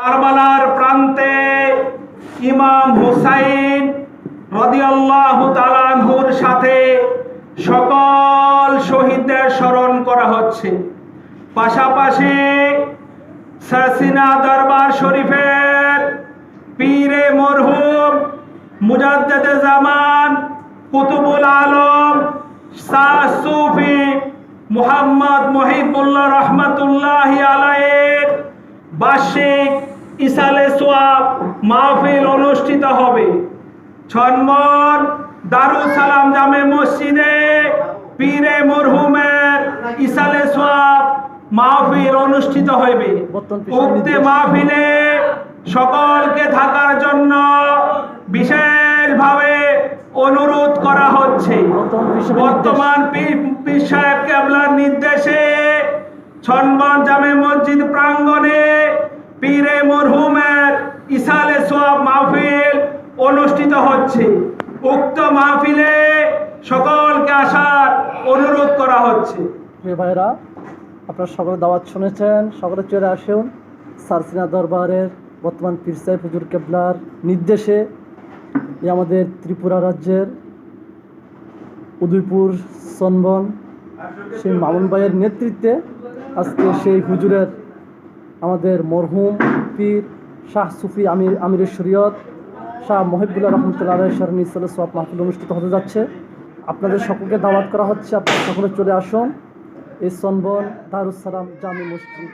কারবালার প্রান্তে ইমাম হুসাইন রদিয়াল্লাহু তালানহুর সাথে সকল শহীদদের স্মরণ করা হচ্ছে। পাশাপাশি সাসিনা দরবার শরীফের পীরে মরহুম মুজাদ্দেদে জামান কুতুবুল আলম শাহ সুফি মুহাম্মদ মহিবুল্লাহ রহমতুল্লাহ আলাইয়ের বার্ষিক ইসালে সোয়াব মাহফিল অনুষ্ঠিত হবে। ছনমন দারুল সালাম জামে মসজিদে পীরে মরহুমের ইসালে সোয়াব মাহফিল অনুষ্ঠিত হইবে। উক্তে মাহফিলে সকলকে থাকার জন্য বিশেষভাবে অনুরোধ করা হচ্ছে। বর্তমান পীর সাহেব কেবলার নির্দেশে ছনবন জামে মসজিদ প্রাঙ্গণে পীরে মরহুমের ইসালে সোয়াব মাহফিল অনুষ্ঠিত হচ্ছে। উক্ত মাহফিলে সকলকে আসার অনুরোধ করা হচ্ছে। প্রিয় ভাইরা আপনারা সকলে দাওয়াত শুনেছেন, সকলে চলে আসুন। সারসিনা দরবারের বর্তমান পীর সাহেব হুজুর কেবলার নির্দেশে আমাদের ত্রিপুরা রাজ্যের উদয়পুর, সনবন, সেই মামুন ভাইয়ের নেতৃত্বে আজকে সেই হুজুরের আমাদের মরহুম পীর শাহ সুফি আমির আমিরের শরীয়ত, শাহ মহিবুল্লাহ রহমতুল্লাহ সরণী ইসলাম সোয়াব মাহফিল অনুষ্ঠিত হতে যাচ্ছে। আপনাদের সকলকে দাওয়াত করা হচ্ছে, আপনারা সকলে চলে আসুন। এই সনবন দারুসালাম জামি মসজিদ